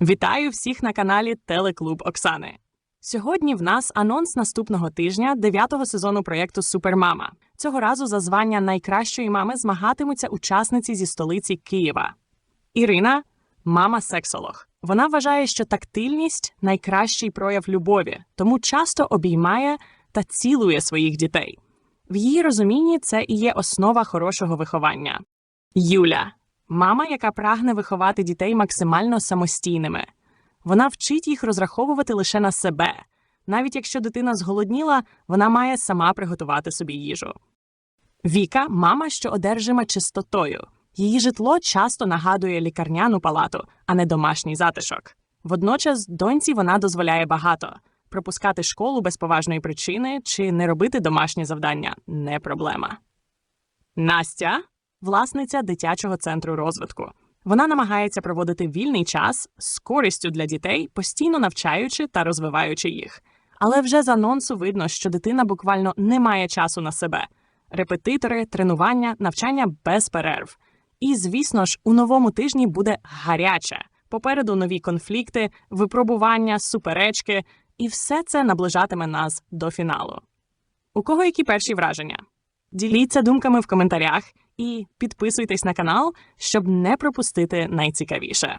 Вітаю всіх на каналі Телеклуб Оксани. Сьогодні в нас анонс наступного тижня дев'ятого сезону проєкту Супермама. Цього разу за звання найкращої мами змагатимуться учасниці зі столиці Києва. Ірина мама сексолог. Вона вважає, що тактильність найкращий прояв любові, тому часто обіймає та цілує своїх дітей. В її розумінні це і є основа хорошого виховання. Юля мама, яка прагне виховати дітей максимально самостійними. Вона вчить їх розраховувати лише на себе. Навіть якщо дитина зголодніла, вона має сама приготувати собі їжу. Віка мама, що одержима чистотою. Її житло часто нагадує лікарняну палату, а не домашній затишок. Водночас доньці вона дозволяє багато пропускати школу без поважної причини чи не робити домашнє завдання не проблема. Настя власниця дитячого центру розвитку. Вона намагається проводити вільний час з користю для дітей, постійно навчаючи та розвиваючи їх. Але вже з анонсу видно, що дитина буквально не має часу на себе. Репетитори, тренування, навчання без перерв. І, звісно ж, у новому тижні буде гаряче. Попереду нові конфлікти, випробування, суперечки, і все це наближатиме нас до фіналу. У кого які перші враження? Діліться думками в коментарях і підписуйтесь на канал, щоб не пропустити найцікавіше.